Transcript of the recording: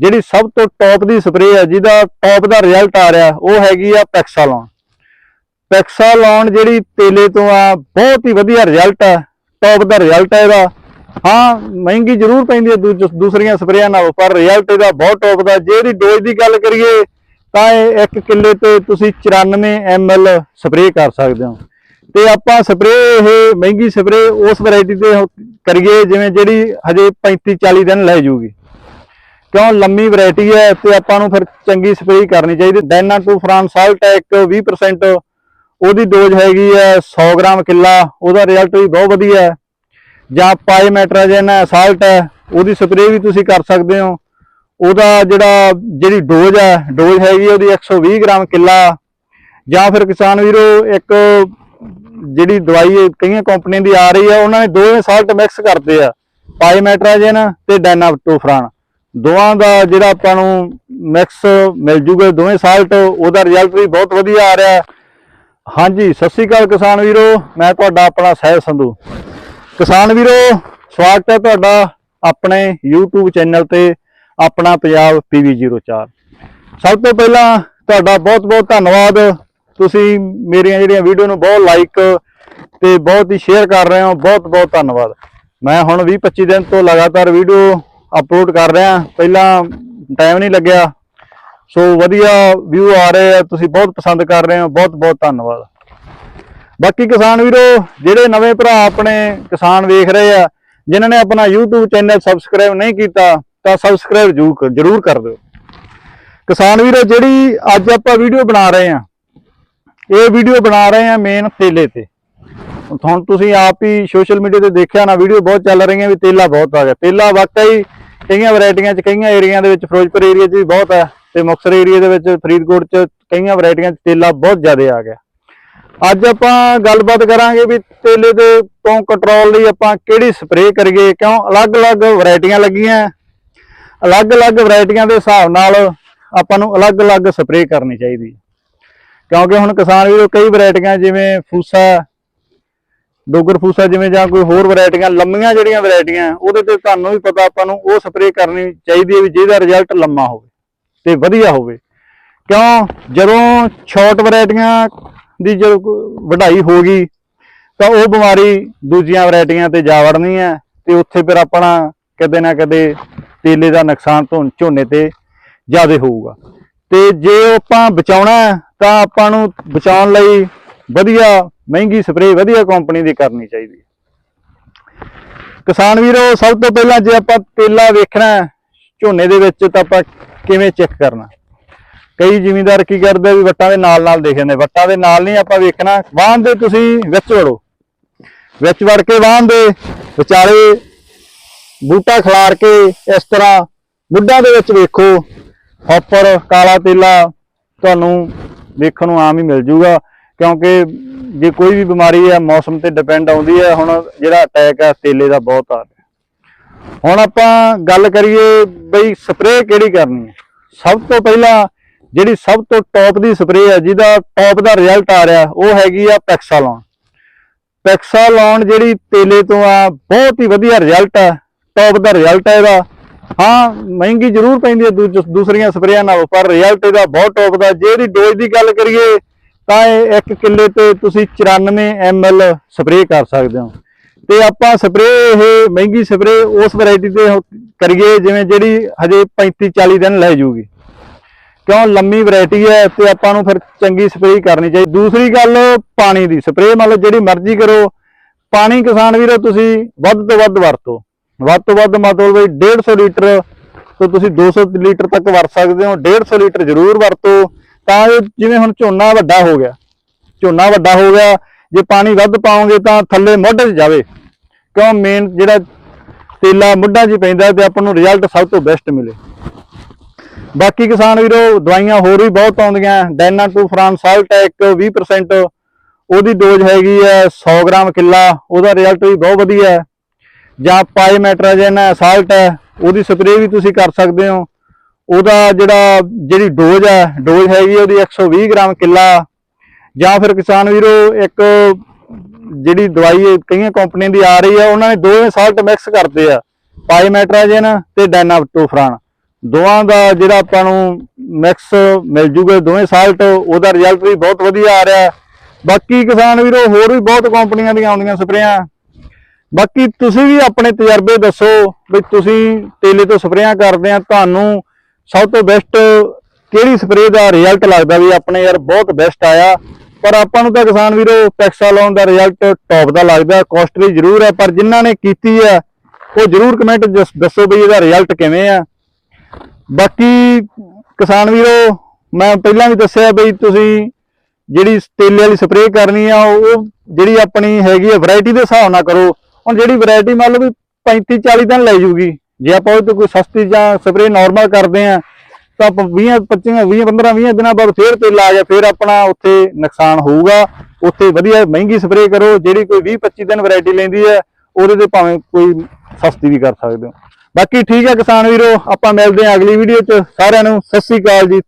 ਜਿਹੜੀ ਸਭ ਤੋਂ ਟੌਪ ਦੀ ਸਪਰੇਅ ਹੈ ਜਿਹਦਾ ਟੌਪ ਦਾ ਰਿਜ਼ਲਟ ਆ ਰਿਹਾ, ਉਹ ਹੈਗੀ ਆ ਪੈਕਸਾਲੋਨ ਪੈਕਸਾਲੋਨ ਜਿਹੜੀ ਤੇਲੇ ਤੋਂ ਆ, ਬਹੁਤ ਹੀ ਵਧੀਆ ਰਿਜ਼ਲਟ ਆ ਟੌਪ ਦਾ ਰਿਜ਼ਲਟ ਹੈ ਇਹਦਾ। ਹਾਂ, ਮਹਿੰਗੀ ਜ਼ਰੂਰ ਪੈਂਦੀ ਹੈ ਦੂਜ- ਦੂਸਰੀਆਂ ਸਪਰੇਆਂ ਨਾਲੋਂ, ਪਰ ਰਿਜ਼ਲਟ ਇਹਦਾ ਬਹੁਤ ਟੌਪ ਦਾ। ਜੇ ਇਹਦੀ ਡੋਜ਼ ਦੀ ਗੱਲ ਕਰੀਏ, ਤਾਂ ਇਹ ਇੱਕ ਕਿੱਲੇ ਤੇ ਤੁਸੀਂ 94 ml ਸਪਰੇਅ ਕਰ ਸਕਦੇ ਹੋ। ਤੇ ਆਪਾਂ ਸਪਰੇਅ ਇਹ ਮਹਿੰਗੀ ਸਪਰੇਅ ਉਸ ਵੈਰਾਈਟੀ ਤੇ ਹੋ- ਕਰੀਏ, ਜਿਵੇਂ ਜਿਹੜੀ ਹਜੇ 35 40 ਦਿਨ ਲੈ ਜੂਗੀ। ਕਿਉਂ ਲੰਮੀ ਵੈਰਾਈਟੀ ਹੈ ਤੇ ਆਪਾਂ ਨੂੰ ਫਿਰ ਚੰਗੀ ਸਪਰੇਅ ਕਰਨੀ ਚਾਹੀਦੀ। ਡੈਨਾ ਟੂ ਫਰਾਂਸ ਸਾਲਟ ਹੈ ਇੱਕ 20% ਉਹਦੀ ਡੋਜ਼ ਹੈਗੀ ਹੈ 100 ਗ੍ਰਾਮ ਕਿੱਲਾ। ਉਹਦਾ ਰਿਜ਼ਲਟ ਵੀ ਬਹੁਤ ਵਧੀਆ ਹੈ। ਜਾਂ ਪਾਈਮੈਟਰਾਜਨ ਹੈ ਸਾਲਟ ਹੈ, ਉਹਦੀ ਸਪਰੇਅ ਵੀ ਤੁਸੀਂ ਕਰ ਸਕਦੇ ਹੋ। ਉਹਦਾ ਜਿਹੜਾ, ਜਿਹੜੀ ਡੋਜ਼ ਹੈ ਡੋਜ਼ ਹੈਗੀ ਹੈ ਉਹਦੀ 120 ਗ੍ਰਾਮ ਕਿੱਲਾ। ਜਾਂ ਫਿਰ ਕਿਸਾਨ ਵੀਰੋ, ਇੱਕ ਜਿਹੜੀ ਦਵਾਈ ਕਈਆਂ ਕੰਪਨੀਆਂ ਦੀ ਆ ਰਹੀ ਹੈ, ਉਹਨਾਂ ਨੇ ਦੋਵੇਂ ਸਾਲਟ ਮਿਕਸ ਕਰਦੇ ਆ। ਪਾਈਮੈਟਰਾਜਨ ਤੇ ਡਾਇਨਾਟੋਫਰਾਨ ਦੋਵਾਂ ਦਾ ਜਿਹੜਾ ਆਪਾਂ ਨੂੰ ਮਿਕਸ ਮਿਲ ਜੂਗਾ ਦੋਵੇਂ ਸਾਲਟ ਉਹਦਾ ਰਿਜ਼ਲਟ ਵੀ ਬਹੁਤ ਵਧੀਆ ਆ ਰਿਹਾ। ਹਾਂਜੀ, ਸਤਿ ਸ਼੍ਰੀ ਅਕਾਲ ਕਿਸਾਨ ਵੀਰੋ, ਮੈਂ ਤੁਹਾਡਾ ਆਪਣਾ ਸਹਿਜ ਸੰਧੂ। ਕਿਸਾਨ ਵੀਰੋ, ਸਵਾਗਤ ਹੈ ਤੁਹਾਡਾ ਆਪਣੇ YouTube ਚੈਨਲ ਤੇ, ਆਪਣਾ ਪੰਜਾਬ PV04 ਸਭ ਤੋਂ ਪਹਿਲਾਂ ਤੁਹਾਡਾ ਬਹੁਤ-ਬਹੁਤ ਧੰਨਵਾਦ। ਤੁਸੀਂ ਮੇਰੀਆਂ ਜਿਹੜੀਆਂ ਵੀਡੀਓ ਨੂੰ ਬਹੁਤ ਲਾਈਕ ਤੇ ਬਹੁਤ ਹੀ ਸ਼ੇਅਰ ਕਰ ਰਹੇ ਹੋ, ਬਹੁਤ-ਬਹੁਤ ਧੰਨਵਾਦ। ਮੈਂ ਹੁਣ 20-25 ਦਿਨ ਤੋਂ ਲਗਾਤਾਰ ਵੀਡੀਓ ਅਪਲੋਡ ਕਰ ਰਿਹਾ ਪਹਿਲਾਂ ਟਾਈਮ ਨਹੀਂ ਲੱਗਿਆ। ਸੋ ਵਧੀਆ ਵਿਊ ਆ ਰਹੇ ਆ। ਤੁਸੀਂ ਬਹੁਤ ਪਸੰਦ ਕਰ ਰਹੇ ਹੋ। ਬਹੁਤ-ਬਹੁਤ ਧੰਨਵਾਦ। ਬਾਕੀ ਕਿਸਾਨ ਵੀਰੋ, ਜਿਹੜੇ ਨਵੇਂ ਭਰਾ ਆਪਣੇ ਕਿਸਾਨ ਵੇਖ ਰਹੇ ਆ, ਜਿਨ੍ਹਾਂ ਨੇ ਆਪਣਾ YouTube ਚੈਨਲ ਸਬਸਕ੍ਰਾਈਬ ਨਹੀਂ ਕੀਤਾ, ਤਾਂ ਸਬਸਕ੍ਰਾਈਬ ਜ਼ਰੂਰ ਕਰ- ਜ਼ਰੂਰ ਕਰ ਦਿਓ। ਕਿਸਾਨ ਵੀਰੋ, ਜਿਹੜੀ ਅੱਜ ਆਪਾਂ ਵੀਡੀਓ ਬਣਾ ਰਹੇ ਆ ਇਹ ਵੀਡੀਓ ਬਣਾ ਰਹੇ ਆ ਮੇਨ ਤੇਲੇ ਤੇ। ਹੁਣ ਤੁਸੀਂ ਆਪ ਹੀ ਸੋਸ਼ਲ ਮੀਡੀਆ ਤੇ ਦੇਖਿਆ ਨਾ ਵੀਡੀਓ ਬਹੁਤ ਚੱਲ ਰਹੀਆਂ ਵੀ ਤੇਲਾ ਬਹੁਤ ਆ ਗਿਆ। ਤੇਲਾ ਵਾਕਈ ਕਈਆਂ ਵੈਰਾਈਟੀਆਂ 'ਚ, ਕਈਆਂ ਏਰੀਆ ਦੇ ਵਿੱਚ, ਫਿਰੋਜ਼ਪੁਰ ਏਰੀਆ 'ਚ ਵੀ ਬਹੁਤ ਹੈ ਤੇ ਮੁਕਤਸਰ ਏਰੀਆ ਦੇ ਵਿੱਚ, ਫਰੀਦਕੋਟ 'ਚ, ਕਈਆਂ ਵੈਰਾਈਟੀਆਂ 'ਚ ਤੇਲਾ ਬਹੁਤ ਜ਼ਿਆਦਾ ਆ ਗਿਆ। ਅੱਜ ਆਪਾਂ ਗੱਲਬਾਤ ਕਰਾਂਗੇ ਵੀ ਤੇਲੇ ਦੇ ਤੋਂ ਕੰਟਰੋਲ ਲਈ ਆਪਾਂ ਕਿਹੜੀ ਸਪਰੇਅ ਕਰੀਏ, ਕਿਉਂ? ਅਲੱਗ-ਅਲੱਗ ਵੈਰਾਈਟੀਆਂ ਲੱਗੀਆਂ। ਅਲੱਗ-ਅਲੱਗ ਵੈਰਾਈਟੀਆਂ ਦੇ ਹਿਸਾਬ ਨਾਲ ਆਪਾਂ ਨੂੰ ਅਲੱਗ-ਅਲੱਗ ਸਪਰੇਅ ਕਰਨੀ ਚਾਹੀਦੀ। ਕਿਉਂਕਿ ਹੁਣ ਕਿਸਾਨ ਵੀਰੋ, ਕਈ ਵੈਰਾਈਟੀਆਂ ਜਿਵੇਂ ਫੂਸਾ ਡੋਗਰ ਫੂਸਾ ਜਿਵੇਂ ਜਾਂ ਕੋਈ ਹੋਰ ਵੈਰਾਈਟੀਆਂ, ਲੰਮੀਆਂ ਜਿਹੜੀਆਂ ਵੈਰਾਈਟੀਆਂ, ਉਹਦੇ ਤੇ ਤੁਹਾਨੂੰ ਵੀ ਪਤਾ ਆਪਾਂ ਨੂੰ ਉਹ ਸਪਰੇਅ ਕਰਨੀ ਚਾਹੀਦੀ ਹੈ ਵੀ ਜਿਹਦਾ ਰਿਜ਼ਲਟ ਲੰਮਾ ਹੋਵੇ ਤੇ ਵਧੀਆ ਹੋਵੇ। ਕਿਉਂ? ਜਦੋਂ ਸ਼ਾਰਟ ਵੈਰਾਈਟੀਆਂ ਦੀ ਜਦੋਂ ਵਢਾਈ ਹੋ ਗਈ, ਤਾਂ ਉਹ ਬਿਮਾਰੀ ਦੂਜੀਆਂ ਵੈਰਾਈਟੀਆਂ ਤੇ ਜਾ ਵੜਨੀ ਹੈ ਤੇ ਉੱਥੇ ਫਿਰ ਆਪਣਾ ਕਦੇ ਨਾ ਕਦੇ ਤੇਲੇ ਦਾ ਨੁਕਸਾਨ ਤੋਂ ਝੋਨੇ ਤੇ ਜ਼ਿਆਦਾ ਹੋਊਗਾ। ਤੇ ਜੇ ਆਪਾਂ ਬਚਾਉਣਾ ਤਾਂ ਆਪਾਂ ਨੂੰ ਬਚਾਉਣ ਲਈ ਵਧੀਆ, ਮਹਿੰਗੀ ਸਪਰੇਅ ਵਧੀਆ ਕੰਪਨੀ ਦੀ ਕਰਨੀ ਚਾਹੀਦੀ ਹੈ। ਕਿਸਾਨ ਵੀਰੋ, ਸਭ ਤੋਂ ਪਹਿਲਾਂ ਜੇ ਆਪਾਂ ਤੇਲਾ ਵੇਖਣਾ ਝੋਨੇ ਦੇ ਵਿੱਚ ਤਾਂ ਆਪਾਂ ਕਿਵੇਂ ਚੈੱਕ ਕਰਨਾ? ਕਈ ਜ਼ਿਮੀਂਦਾਰ ਕੀ ਕਰਦੇ ਵੀ ਵੱਟਾਂ ਦੇ ਨਾਲ ਨਾਲ ਦੇਖ ਜਾਂਦੇ ਵੱਟਾਂ ਦੇ ਨਾਲ ਨਹੀਂ ਆਪਾਂ ਵੇਖਣਾ ਵਾਹਨ ਦੇ ਤੁਸੀਂ ਵਿੱਚ ਵੜੋ। ਵਿੱਚ ਵੜ ਕੇ ਵਾਹਨ ਦੇ, ਵਿਚਾਲੇ ਬੂਟਾ ਖਲਾਰ ਕੇ ਇਸ ਤਰ੍ਹਾਂ ਮੁੱਢਾਂ ਦੇ ਵਿੱਚ ਵੇਖੋ। ਹੌਪਰ, ਕਾਲਾ ਤੇਲਾ ਤੁਹਾਨੂੰ ਦੇਖਣ ਨੂੰ ਆਮ ਹੀ ਮਿਲ ਜੂਗਾ। ਕਿਉਂਕਿ ਜੇ ਕੋਈ ਵੀ ਬਿਮਾਰੀ ਹੈ, ਮੌਸਮ ਤੇ ਡਿਪੈਂਡ ਆਉਂਦੀ ਹੈ, ਹੁਣ ਜਿਹੜਾ ਅਟੈਕ ਹੈ ਤੇਲੇ ਦਾ ਬਹੁਤ ਆ ਰਿਹਾ। ਹੁਣ ਆਪਾਂ ਗੱਲ ਕਰੀਏ ਬਈ ਸਪਰੇਅ ਕਿਹੜੀ ਕਰਨੀ ਹੈ? ਸਭ ਤੋਂ ਪਹਿਲਾਂ ਜਿਹੜੀ ਸਭ ਤੋਂ ਟੌਪ ਦੀ ਸਪਰੇਅ ਹੈ, ਜਿਹਦਾ ਟੌਪ ਦਾ ਰਿਜ਼ਲਟ ਆ ਰਿਹਾ, ਉਹ ਹੈਗੀ ਆ ਪੈਕਸਾਲੋਨ ਪੈਕਸਾਲੋਨ ਜਿਹੜੀ ਤੇਲੇ ਤੋਂ ਆ, ਬਹੁਤ ਹੀ ਵਧੀਆ ਰਿਜ਼ਲਟ ਹੈ ਟੌਪ ਦਾ ਰਿਜ਼ਲਟ ਹੈ ਇਹਦਾ। ਹਾਂ, ਮਹਿੰਗੀ ਜ਼ਰੂਰ ਪੈਂਦੀ ਹੈ ਦੂਜ- ਦੂਸਰੀਆਂ ਸਪਰੇਆਂ ਨਾਲੋਂ, ਪਰ ਰਿਜ਼ਲਟ ਇਹਦਾ ਬਹੁਤ ਟੌਪ ਦਾ। ਜੇ ਇਹਦੀ ਡੋਜ਼ ਦੀ ਗੱਲ ਕਰੀਏ ਤਾਂ ਇਹ ਇੱਕ ਕਿੱਲੇ ਤੇ ਤੁਸੀਂ 94 ml ਸਪਰੇਅ ਕਰ ਸਕਦੇ ਹੋ। ਤੇ ਆਪਾਂ ਸਪਰੇਅ, ਇਹ ਮਹਿੰਗੀ ਸਪਰੇਅ ਉਸ ਵੈਰਾਈਟੀ ਤੇ ਕਰੀਏ ਜਿਵੇਂ ਜਿਹੜੀ ਹਜੇ 35 40 ਦਿਨ ਲੈ ਜੂਗੀ। ਕਿਉਂ? ਲੰਮੀ ਵੈਰਾਈਟੀ ਹੈ ਤੇ ਆਪਾਂ ਨੂੰ ਫਿਰ ਚੰਗੀ ਸਪਰੇਅ ਕਰਨੀ ਚਾਹੀਦੀ। ਦੂਸਰੀ ਗੱਲ, ਪਾਣੀ ਦੀ ਸਪਰੇਅ ਮਤਲਬ ਜਿਹੜੀ ਮਰਜ਼ੀ ਕਰੋ। ਪਾਣੀ ਕਿਸਾਨ ਵੀਰੋ, ਤੁਸੀਂ ਵੱਧ ਤੋਂ ਵੱਧ ਵਰਤੋ। ਵੱਧ ਤੋਂ ਵੱਧ ਮਤਲਬ ਵੀ 150 ਲੀਟਰ ਤੋਂ ਤੁਸੀਂ 200 ਲੀਟਰ ਤੱਕ ਵਰਤ ਸਕਦੇ ਹੋ। 150 ਲੀਟਰ ਜ਼ਰੂਰ ਵਰਤੋ। ਤਾਂ ਇਹ ਜਿਵੇਂ ਹੁਣ ਝੋਨਾ ਵੱਡਾ ਹੋ ਗਿਆ, ਝੋਨਾ ਵੱਡਾ ਹੋ ਗਿਆ, ਜੇ ਪਾਣੀ ਵੱਧ ਪਾਓਗੇ ਤਾਂ ਥੱਲੇ ਮੋਢੇ 'ਚ ਜਾਵੇ, ਕਿਉਂ ਮੇਨ ਜਿਹੜਾ ਤੇਲਾ ਮੁੱਢਾਂ 'ਚ ਪੈਂਦਾ ਤੇ ਆਪਾਂ ਨੂੰ ਰਿਜ਼ਲਟ ਸਭ ਤੋਂ ਬੈਸਟ ਮਿਲੇ। ਬਾਕੀ ਕਿਸਾਨ ਵੀਰੋ, ਦਵਾਈਆਂ ਹੋਰ ਵੀ ਬਹੁਤ ਆਉਂਦੀਆਂ ਡੈਨਾ ਟੂ ਫਰਾਂਸ ਸਾਲਟ ਹੈ ਇੱਕ 20% ਉਹਦੀ ਡੋਜ਼ ਹੈਗੀ ਹੈ 100 ਗ੍ਰਾਮ ਕਿੱਲਾ, ਉਹਦਾ ਰਿਜ਼ਲਟ ਵੀ ਬਹੁਤ ਵਧੀਆ ਹੈ। ਜਾਂ ਪਾਈਮੈਟਰਾਜਨ ਹੈ ਸਾਲਟ ਹੈ, ਉਹਦੀ ਸਪਰੇਅ ਵੀ ਤੁਸੀਂ ਕਰ ਸਕਦੇ ਹੋ। ਉਹਦਾ ਜਿਹੜਾ, ਜਿਹੜੀ ਡੋਜ਼ ਹੈ ਡੋਜ਼ ਹੈਗੀ ਹੈ ਉਹਦੀ 120 ਗ੍ਰਾਮ ਕਿੱਲਾ। ਜਾਂ ਫਿਰ ਕਿਸਾਨ ਵੀਰੋ, ਇੱਕ ਜਿਹੜੀ ਦਵਾਈ ਕਈਆਂ ਕੰਪਨੀਆਂ ਦੀ ਆ ਰਹੀ ਹੈ ਉਹਨਾਂ ਨੇ ਦੋਵੇਂ ਸਾਲਟ ਮਿਕਸ ਕਰਦੇ ਆ। ਪਾਈਮੈਟਰਾਜਨ ਤੇ ਡਾਇਨਾਟੋਫਰਾਨ ਦੋਵਾਂ ਦਾ ਜਿਹੜਾ ਆਪਾਂ ਨੂੰ ਮਿਕਸ ਮਿਲ ਜੂਗਾ, ਦੋਵੇਂ ਸਾਲਟ, ਉਹਦਾ ਰਿਜ਼ਲਟ ਵੀ ਬਹੁਤ ਵਧੀਆ ਆ ਰਿਹਾ। ਬਾਕੀ ਕਿਸਾਨ ਵੀਰੋ, ਹੋਰ ਵੀ ਬਹੁਤ ਕੰਪਨੀਆਂ ਦੀਆਂ ਆਉਂਦੀਆਂ ਸਪਰੇਆਂ। ਬਾਕੀ ਤੁਸੀਂ ਵੀ ਆਪਣੇ ਤਜਰਬੇ ਦੱਸੋ ਵੀ ਤੁਸੀਂ ਤੇਲੇ ਤੋਂ ਸਪਰੇਆਂ ਕਰਦੇ ਆ, ਤੁਹਾਨੂੰ ਸਭ ਤੋਂ ਬੈਸਟ ਕਿਹੜੀ ਸਪਰੇਅ ਦਾ ਰਿਜ਼ਲਟ ਲੱਗਦਾ ਵੀ ਆਪਣੇ ਯਾਰ ਬਹੁਤ ਬੈਸਟ ਆਇਆ? ਪਰ ਆਪਾਂ ਨੂੰ ਤਾਂ ਕਿਸਾਨ ਵੀਰੋ ਪੈਕਸਾਲੋਨ ਦਾ ਰਿਜ਼ਲਟ ਟੌਪ ਦਾ ਲੱਗਦਾ ਕਾਸਟਲੀ ਜ਼ਰੂਰ ਹੈ, ਪਰ ਜਿਨ੍ਹਾਂ ਨੇ ਕੀਤੀ ਹੈ, ਉਹ ਜ਼ਰੂਰ ਕਮੈਂਟ ਦੱਸੋ ਵੀ ਇਹਦਾ ਰਿਜ਼ਲਟ ਕਿਵੇਂ ਆ। ਬਾਕੀ ਕਿਸਾਨ ਵੀਰੋ, ਮੈਂ ਪਹਿਲਾਂ ਵੀ ਦੱਸਿਆ ਬਈ ਤੁਸੀਂ ਜਿਹੜੀ ਤੇਲੇ ਵਾਲੀ ਸਪਰੇਅ ਕਰਨੀ ਆ, ਉਹ ਜਿਹੜੀ ਆਪਣੀ ਹੈਗੀ ਹੈ ਵੈਰਾਈਟੀ ਦੇ ਹਿਸਾਬ ਨਾਲ ਕਰੋ। ਹੁਣ ਜਿਹੜੀ ਵੈਰਾਈਟੀ ਮੰਨ ਲਓ ਵੀ 35 40 ਦਿਨ ਲੈ ਜੂਗੀ ਜੇ ਆਪਾਂ ਉਹ 'ਤੇ ਕੋਈ ਸਸਤੀ ਜਾਂ ਸਪਰੇਅ ਨਾਰਮਲ ਕਰਦੇ ਆ ਤਾਂ ਆਪਾਂ 20 25 20 15 20 ਦਿਨਾਂ ਬਾਅਦ ਫੇਰ ਤੇਲ ਆ ਗਿਆ ਫੇਰ ਆਪਣਾ ਉੱਥੇ ਨੁਕਸਾਨ ਹੋਊਗਾ। ਉੱਥੇ ਵਧੀਆ ਮਹਿੰਗੀ ਸਪਰੇਅ ਕਰੋ, ਜਿਹੜੀ ਕੋਈ 20 25 ਦਿਨ ਵੈਰਾਈਟੀ ਲੈਂਦੀ ਹੈ, ਉਹਦੇ ਤੇ ਭਾਵੇਂ ਕੋਈ ਸਸਤੀ ਵੀ ਕਰ ਸਕਦੇ ਹੋ। ਬਾਕੀ ਠੀਕ ਹੈ ਕਿਸਾਨ ਵੀਰੋ, ਆਪਾਂ ਮਿਲਦੇ ਹਾਂ ਅਗਲੀ ਵੀਡੀਓ 'ਚ। ਸਾਰਿਆਂ ਨੂੰ ਸਤਿ ਸ੍ਰੀ ਅਕਾਲ ਜੀ।